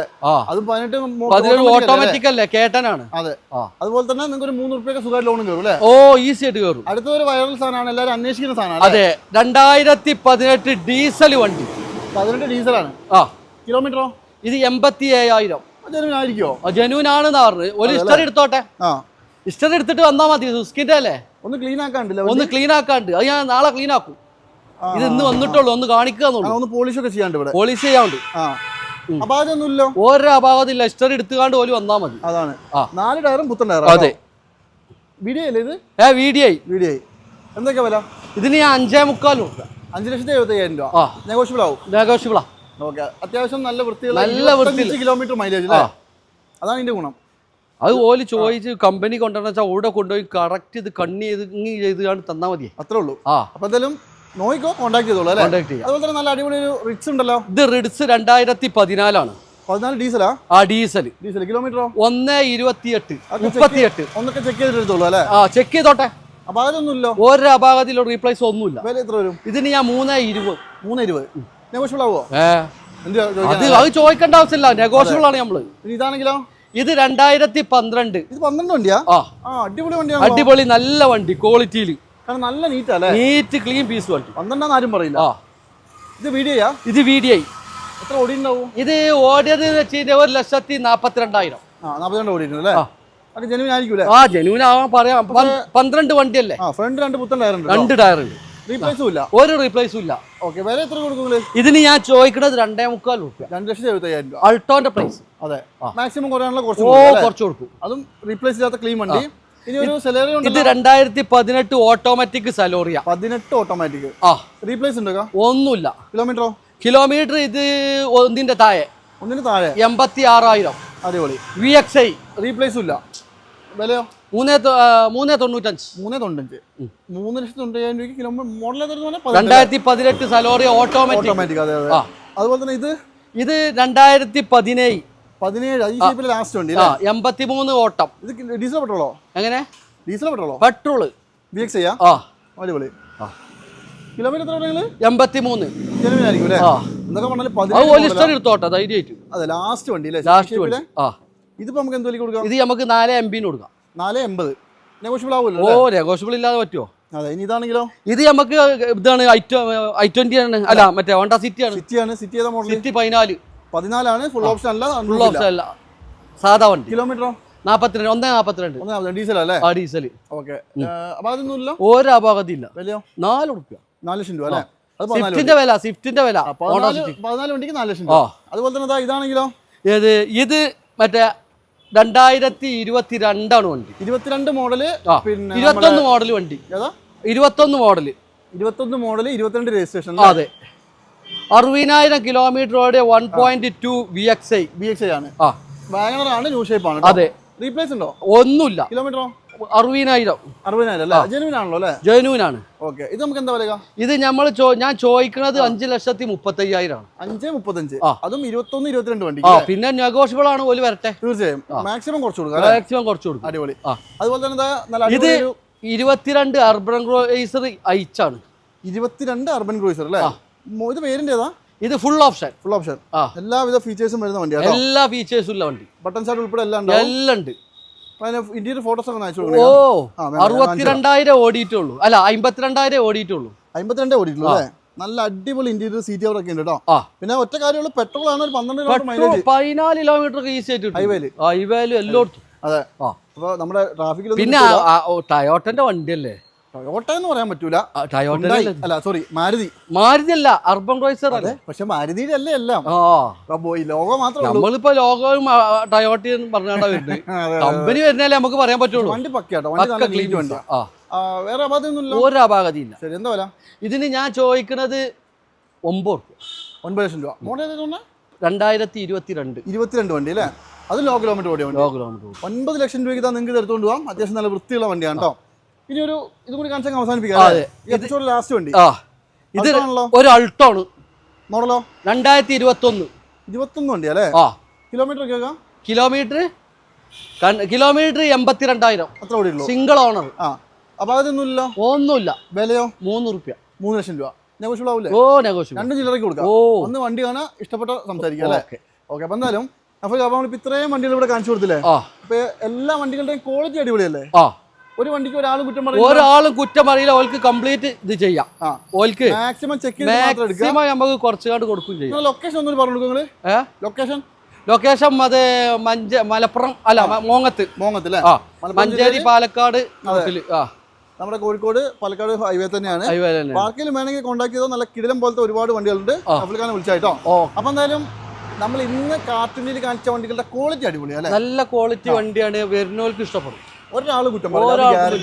അത് പതിനെട്ട് പതിനേഴ് ഓട്ടോമാറ്റിക് അല്ലേ കേട്ടനാണ്. അതെ. അതുപോലെ തന്നെ നിങ്ങൾക്ക് ഒരു മൂന്ന് റുപ്യൊക്കെ സുഖമായി ലോൺ കയറും അല്ലേ? ഓ ഈസി ആയിട്ട് കയറും. അടുത്തൊരു വൈറൽ സാധനമാണ് എല്ലാവരും അന്വേഷിക്കുന്ന സാധനമാണ് അതെ രണ്ടായിരത്തി പതിനെട്ട് ഡീസൽ വണ്ടി. പതിനെട്ട് ഡീസലാണ്. ആ. കിലോമീറ്ററോ? ഇത് എൺപത്തി ഏഴായിരം ജനുവിനായിരിക്കോ ജനുവിനാണെന്ന് പറഞ്ഞു ഒരു ഹിസ്റ്ററി എടുത്തോട്ടെ? ആ. ഹിസ്റ്ററി എടുത്തിട്ട് വന്നാൽ മതി സുസ്കിന്റെ അല്ലേ? ഒന്ന് ക്ലീൻ ആക്കാണ്ടില്ല ഒന്ന് ക്ലീൻ ആക്കാണ്ട്. അത് ഞാൻ നാളെ ക്ലീൻ ആക്കും. ഇത് ഇന്ന് വന്നിട്ടുള്ളൂ ഒന്ന് കാണിക്കുക ഒന്ന് പോളിഷ് ഒക്കെ ചെയ്യാണ്ട് ഇവിടെ. പോളിഷ് ചെയ്യാണ്ട്. ആ. അപാകതയൊന്നുമില്ലോ? ഓരോ അഭാവത്തില്ല ഹിസ്റ്ററി എടുത്തുകാണ്ട് പോലും വന്നാൽ മതി. അതാണ്. നാല് ടയറും പുത്തൻ ടയറും അതെ. വീഡിയോ അല്ലേ ഇത്? ഏ വീഡിയോ വീഡിയോ എന്തൊക്കെ വില? ഇതിന് ഞാൻ അഞ്ചേ മുക്കാലും അഞ്ച് ലക്ഷത്തി എഴുപത്തി അയ്യായിരം രൂപ. ആ. നെഗോഷ്യബിൾ ആവും. നെഗോഷ്യബിളാ ഓക്കെ. അത്യാവശ്യം നല്ല വൃത്തിയുള്ള നല്ല വൃത്തി കിലോമീറ്റർ മൈലേജ് അതാണ് ഇതിന്റെ ഗുണം. അത് ഓൽ ചോദിച്ച് കമ്പനി കൊണ്ടുവന്ന വെച്ചാൽ അവിടെ കൊണ്ടുപോയി കറക്റ്റ് ഇത് കണ്ണി ചെയ്ത് ഇങ്ങി ചെയ്ത് കണ്ട് തന്നാൽ മതി. അത്രേ ഉള്ളൂ. ആ. അപ്പൊ എന്തായാലും നോയിക്കോ കോൺടാക്ട് ചെയ്തോളൂ അല്ലേ? കോൺടാക്ട് ചെയ്യാം. അതുപോലെ തന്നെ നല്ല അടിപൊളി ഒരു റിഡ്സ് ഉണ്ടല്ലോ. ഇത് റിഡ്സ് രണ്ടായിരത്തി പതിനാലാണ് പതിനാല് ഡീസലാ ആ? ഡീസൽ ഡീസൽ കിലോമീറ്ററോ ഒന്ന് ഇരുപത്തിയെട്ട് മുപ്പത്തിയെട്ട്. ഒന്നൊക്കെ ചെക്ക് ചെയ്തിട്ടുള്ളൂ അല്ലേ? ആ ചെക്ക് ചെയ്തോട്ടെ. അപ്പൊ അതൊന്നുമില്ലോ ഒരു അപാകത്തിലോ റീപ്ലേസ് ഒന്നുമില്ല. വില എത്ര വരും? ഇതിന് ഞാൻ മൂന്ന് ഇരുപത്. മൂന്ന് ഇരുപത്. നെഗോഷ്യബിൾ ആവുമോ അത് അത് ചോദിക്കേണ്ട ആവശ്യമില്ല. നെഗോഷ്യബിൾ ആണ് നമ്മൾ. ഇതാണെങ്കിലോ? ഇത് രണ്ടായിരത്തി പന്ത്രണ്ട് ഇത് പന്ത്രണ്ട് വണ്ടിയാ? അടിപൊളി വണ്ടിയാണ് അടിപൊളി നല്ല വണ്ടി ക്വാളിറ്റിയിൽ നല്ല നീറ്റാ അല്ലേ നീറ്റ് ക്ലീൻ പീസ് വണ്ടി. പന്ത്രണ്ടാന്ന് ആരും പറയില്ല. ആ. ഇത് വീഡിയോയാ? ഇത് വീഡിയോ. എത്ര ഓടി ഉണ്ടാവും ഇത് ഓടിയത് വെച്ച് കഴിഞ്ഞാൽ ഒരു ലക്ഷത്തി നാപ്പത്തിരണ്ടായിരം. രണ്ടായിരം നാൽപ്പത്തിരണ്ട് ഓടിയിട്ടുണ്ട് അല്ലേ? ആ. ആവാൻ പറയാം. പന്ത്രണ്ട് വണ്ടിയല്ലേ? ഫ്രണ്ട് രണ്ട് പുത്തൻ ടയർ ഉണ്ട് രണ്ട് ഒരു റീപ്ലേസും ഇല്ല. ഓക്കെ വില എത്ര കൊടുക്കും നിങ്ങൾ ഇതിന് ഞാൻ ചോദിക്കുന്നത് രണ്ടേ മുക്കാൽ രൂപ. രണ്ട് ലക്ഷത്തി എഴുപത്തയ്യായിരം രൂപ. അൾട്ടോന്റെ പ്രൈസ് അതെ. മാക്സിമം കുറയാനുള്ള കുറച്ച് കുറച്ച് കൊടുക്കും. അതും റീപ്ലേസ് ചെയ്യാത്ത ക്ലീൻ വണ്ടി. ഇത് രണ്ടായിരത്തി പതിനെട്ട് ഓട്ടോമാറ്റിക് സലോറിയ പതിനെട്ട് ഓട്ടോമാറ്റിക് ആ. റീപ്ലേസ് ഉണ്ടോ ഒന്നുമില്ല. കിലോമീറ്ററോ കിലോമീറ്റർ ഇത് ഒന്നിന്റെ താഴെ. ഒന്നിന് താഴെ. എൺപത്തി ആറായിരം അടിപൊളി വി എക്സ് ഐ റീപ്ലേസും ഇല്ല. വിലയോ? മൂന്നേ തൊ- ആ, മൂന്നേ തൊണ്ണൂറ്റഞ്ച്. മൂന്നേ തൊണ്ണൂറ്റഞ്ച്. മൂന്ന് ലക്ഷത്തി തൊണ്ണൂറ്റായിരം രൂപയ്ക്ക് കിലോമീറ്റർ മോഡൽ രണ്ടായിരത്തി പതിനെട്ട് ഓട്ടോമാറ്റിക് ഓട്ടോമാറ്റിക് അതെ അതെ. അതുപോലെ തന്നെ ഇത്? ഇത് രണ്ടായിരത്തി പതിനേഴ് പതിനേഴ് ഈ ലാസ്റ്റ് വണ്ടി എൺപത്തി മൂന്ന് ഓട്ടം. ഇത് ഡീസൽ പെട്രോളോ എങ്ങനെ? ഡീസൽ പെട്രോളോ പെട്രോൾ വി എക്സ് ചെയ്യാ? ആ. അടിപൊളി. കിലോമീറ്റർ എത്ര നിങ്ങൾ എൺപത്തി മൂന്ന് ജനുവിൻ ആയിരിക്കും അല്ലേ? ആ. എന്തൊക്കെ പറഞ്ഞാൽ അത് പതിനേഴ് ഒലിസ്റ്റർ എടുത്തോട്ടെ ധൈര്യമായിട്ട്. അതെ ലാസ്റ്റ് വണ്ടി അല്ലേ? ലാസ്റ്റ് വണ്ടി. ആ. ഇതിപ്പോ നമുക്ക് എന്ത് കൊടുക്കാം? ഇത് നമുക്ക് നാല് എം ബിന് കൊടുക്കാം. നാല് എൺപത്. നെഗോഷ്യബിൾ ആവുമല്ലോ ഓ? നെഗോഷ്യബിൾ ഇല്ലാതെ പറ്റുമോ അതെ ഇനി ഇതാണെങ്കിലോ? ഇത് നമുക്ക് ഇതാണ് ഐ ട്വന്റി ആണ്. അല്ല മറ്റേ ഹോണ്ട സിറ്റി ആണ്. സിറ്റി ആണ്. സിറ്റി ഏതാ മോഡൽ സിറ്റി പതിനാല്. പതിനാലാണ് ഫുൾ ഓപ്ഷൻ അല്ല ഫുൾ ഓപ്ഷൻ അല്ല. സാധാ വണ്ടി. കിലോമീറ്ററോ നാപ്പത്തിരണ്ട് ഒന്നേ നാപ്പത്തിരണ്ട്. ഡീസൽ അല്ലേ? ആ ഡീസൽ ഓക്കെ ഇല്ല? ഒരു അപാകതയില്ല വിലയോ? നാല് ഉറുപ്പ്യ. നാല് ലക്ഷം രൂപ അല്ലേ? സ്വിഫ്റ്റിന്റെ വില സ്വിഫ്റ്റിന്റെ വില. പതിനാല് വണ്ടിക്ക് നാല് ലക്ഷം രൂപ. അതുപോലെ തന്നെ ഇതാണെങ്കിലോ? ഏത് ഇത് മറ്റേ രണ്ടായിരത്തി ഇരുപത്തി രണ്ടാണ് വണ്ടി. ഇരുപത്തിരണ്ട് മോഡൽ ഇരുപത്തി പിന്നെ ഇരുപത്തൊന്ന് മോഡൽ വണ്ടി. ഏതാ? ഇരുപത്തൊന്ന് മോഡൽ. ഇരുപത്തൊന്ന് മോഡൽ ഇരുപത്തിരണ്ട് രജിസ്ട്രേഷൻ അതെ. അറുപതിനായിരം kilometre one point two V X I V X I ആണ്. ആ. വാഗണർ ആണ് ന്യൂ ഷേപ്പ് ആണ് അതെ. റീപ്ലേസ് ഉണ്ടോ? ഒന്നുമില്ല. കിലോമീറ്ററോ അറുപതിനായിരം. അറുപതിനായിരം അല്ലേ? ജെനുവിൻ ആണല്ലോ അല്ലേ? ജനുവിനാണ്. ഓക്കെ. ഇത് നമുക്ക് എന്താ വില ഇത് നമ്മൾ ഞാൻ ചോദിക്കുന്നത് അഞ്ച് ലക്ഷത്തി മുപ്പത്തയ്യായിരം അഞ്ച് മുപ്പത്തഞ്ച്. അതും ഇരുപത്തൊന്ന് ഇരുപത്തിരണ്ട് വണ്ടി പിന്നെ നെഗോഷ്യബിൾ ആണ് ഓൽ വരട്ടെ. തീർച്ചയായും. മാക്സിമം കുറച്ച് കൊടുക്കാം മാക്സിമം കുറച്ച് കൊടുക്കും. അടിപൊളി. അതുപോലെ തന്നെ ദാ നല്ല ഇത് ഇരുപത്തിരണ്ട് അർബൻ ഗ്രോസർ ഐച്ചാണ്. ഇരുപത്തിരണ്ട് അർബൻ ക്രൂസർ അല്ലേ? ഇത് പേരിന്റെ ഏതാ ഇത് ഫുൾ ഓപ്ഷൻ. Full option. എല്ലാവിധ ഫീച്ചേഴ്സും വരുന്ന വണ്ടിയാണ് എല്ലാ ഫീച്ചേഴ്സും ഉള്ള വണ്ടി. ബട്ടൺ ഷാർട്ട് ഉൾപ്പെടെ എല്ലാം ഉണ്ട് എല്ലാം ഉണ്ട്. ഇന്ത്യയുടെ ഫോട്ടോസ് ഒക്കെ അയച്ചു ഓ അറുപത്തിരണ്ടായിരം ഓടിയിട്ടുള്ളൂ. അല്ല അമ്പത്തിരണ്ടായിരം ഓടിയിട്ടുള്ളൂ. അമ്പത്തിരണ്ടേ ഓടിയിട്ടുള്ളൂ അല്ലേ? നല്ല അടിപൊളി ഇന്റീരിയർ സീറ്റ് അവർ ഒക്കെ ഉണ്ട് കേട്ടോ. ആ. പിന്നെ ഒറ്റ കാര്യമുള്ള പെട്രോൾ ആണ് ഒരു പന്ത്രണ്ട് പതിനാല് കിലോമീറ്റർ ഈസി ആയിട്ട് ഹൈവേയിൽ ഹൈവേയിലും എല്ലായിടത്തും. അതെ. അപ്പൊ നമ്മുടെ ട്രാഫിക്കിൽ പിന്നെ ടയോട്ടന്റെ വണ്ടിയല്ലേ? ടൊയോട്ട എന്ന് പറയാൻ പറ്റൂല. അല്ല. സോറി മാരുതി. മാരുതി അല്ല അർബൻ ക്രോയിസർ അല്ലേ? പക്ഷെ മാരുതിയുടെ അല്ലേ എല്ലാം? അപ്പൊ ലോഗോ ഉള്ളൂ. നമ്മളിപ്പോ ലോകവും ടയോട്ടയും പറഞ്ഞാണ്ടാ വരുന്നത്. അതെ, കമ്പനി വരുന്നല്ലേ നമുക്ക് പറയാൻ പറ്റുള്ളൂ. വണ്ടി പക്കയാട്ടോ വണ്ടി ക്ലീൻ വേറെ ഒരു അപാകതയില്ല. ശരി എന്താ വില? ഇതിന് ഞാൻ ചോദിക്കുന്നത് ഒമ്പത് ഒൻപത് ലക്ഷം രൂപ. മോഡൽ രണ്ടായിരത്തി ഇരുപത്തി രണ്ട് ഇരുപത്തിരണ്ട് വണ്ടി അല്ലേ? അത് ലോ കിലോമീറ്റർ ഓടിയ വണ്ടി. ലോ കിലോമീറ്റർ ഒൻപത് ലക്ഷം രൂപയ്ക്ക് നിങ്ങൾക്ക് എടുത്തുകൊണ്ട് പോകാം അത്യാവശ്യം നല്ല വൃത്തിയുള്ള വണ്ടിയാണ് കേട്ടോ ഇനി ഒരു ഇതും കൂടി കാണിച്ചാൽ അവസാനിപ്പിക്കാം ലാസ്റ്റ് വണ്ടി. ആ ഇത് ഒരു ഒരു അൾട്ടോണ് മോഡലോ? രണ്ടായിരത്തി ഇരുപത്തി ഒന്ന് ഇരുപത്തൊന്ന് വണ്ടി അല്ലേ? ആ. കിലോമീറ്റർ കേൾക്കാം. കിലോമീറ്റർ കിലോമീറ്റർ എൺപത്തിരണ്ടായിരം. അത്ര ഓടിയുള്ളൂ സിംഗിൾ ഓണർ ആ. അപ്പൊ അതൊന്നുമില്ല ഒന്നുമില്ല. വിലയോ? മൂന്ന് റുപ്യ. മൂന്ന് ലക്ഷം രൂപ. നെഗോഷ്യബിൾ ആവില്ലേ ഓ നെഗോഷ്യബിൾ രണ്ടും ചില്ലറയ്ക്ക് കൊടുക്കാം. ഓ. ഒന്ന് വണ്ടി കാണാൻ ഇഷ്ടപ്പെട്ട സംസാരിക്കാം അല്ലേ? ഓക്കെ. അപ്പൊ എന്തായാലും അപ്പൊ അപ്പൊ ഇത്രയും വണ്ടികൾ ഇവിടെ കാണിച്ചു കൊടുത്തില്ലേ? ആ. അപ്പൊ എല്ലാ വണ്ടികളുടെയും ക്വാളിറ്റി അടിപൊളിയല്ലേ? ആ. ഒരു വണ്ടിക്ക് ഒരാളും കുറ്റം പറയില്ല. ഒരാളും കുറ്റം പറയില്ല ഓൽക്ക് കംപ്ലീറ്റ് ഇത് ചെയ്യാം. ഓൾക്ക് ഓൽക്ക് മാക്സിമം ചെക്ക് മാക്സിമം നമുക്ക് കുറച്ചുകാണ്ട് കൊടുക്കും ചെയ്യാം. ലൊക്കേഷൻ ഒന്നും പറഞ്ഞു നിങ്ങൾ ലൊക്കേഷൻ ലൊക്കേഷൻ അത് മഞ്ച മലപ്പുറം അല്ല മോങ്ങത്ത്. മോങ്ങത്ത് അല്ലേ? മഞ്ചേരി പാലക്കാട് ആ. നമ്മുടെ കോഴിക്കോട് പാലക്കാട് ഹൈവേ തന്നെയാണ്. പാർക്കിൽ വേണമെങ്കിൽ കോൺടാക്ട് ചെയ്തോ നല്ല കിടിലം പോലത്തെ ഒരുപാട് വണ്ടികളുണ്ട്. അഫ്രിക്കാനെ വിളിച്ചായിട്ടോ അപ്പൊ എന്തായാലും നമ്മൾ ഇന്ന് കാർട്ടൂണിൽ കാണിച്ച വണ്ടികളുടെ ക്വാളിറ്റി അടിപൊളിയാണ് നല്ല ക്വാളിറ്റി വണ്ടിയാണ് വരുന്നവർക്ക് ഇഷ്ടപ്പെടും. ഒരാൾ കുറ്റം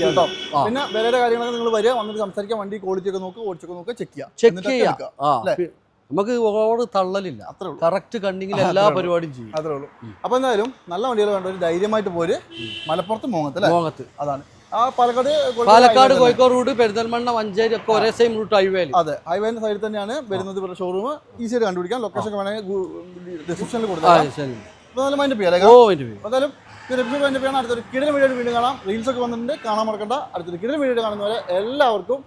കേട്ടോ പിന്നെ വേറെ കാര്യങ്ങളൊക്കെ നിങ്ങൾ വരിക വന്നിട്ട് സംസാരിക്കാൻ വണ്ടി ക്വാളിറ്റി ഒക്കെ നോക്ക് ഓടിച്ചൊക്കെ നോക്കുക ചെക്ക് ചെക്ക് ചെയ്യുക നമുക്ക് ഓവർ തള്ളലില്ല. അത്രേ ഉള്ളൂ. കറക്റ്റ് കണ്ടിങ്ങിൽ എല്ലാ പരിപാടിയും ചെയ്യും. അത്രേ ഉള്ളൂ. അപ്പൊ എന്തായാലും നല്ല വണ്ടികൾ വേണ്ട ഒരു ധൈര്യമായിട്ട് പോര്. മലപ്പുറത്ത് മോങ്ങത്ത് മോങ്ങത്ത്. അതാണ്. പാലക്കാട് പാലക്കാട് കോഴിക്കോട് റൂട്ട് പെരുന്തൽമണ്ണ വഞ്ചേരി ഒക്കെ ഒരേ സെയിം റൂട്ട് ഹൈവേ അതെ. ഹൈവേന്റെ സൈഡിൽ തന്നെയാണ് വരുന്നത് ഇവരുടെ ഷോറൂം ഈസിയായിട്ട് കണ്ടുപിടിക്കാം. ലൊക്കേഷൻ വേണമെങ്കിൽ ഡിസ്ക്രിപ്ഷനിൽ കൊടുത്താൽ എന്തായാലും ലഭിച്ചു അടുത്തൊരു കിടൽ വീഡിയോ വീണ്ടും കാണാം. റീൽസൊക്കെ വന്നിട്ടുണ്ട്. കാണാൻ മറക്കണ്ട. അടുത്തൊരു കിടൽ വീഡിയോ കാണുന്നവരെ എല്ലാവർക്കും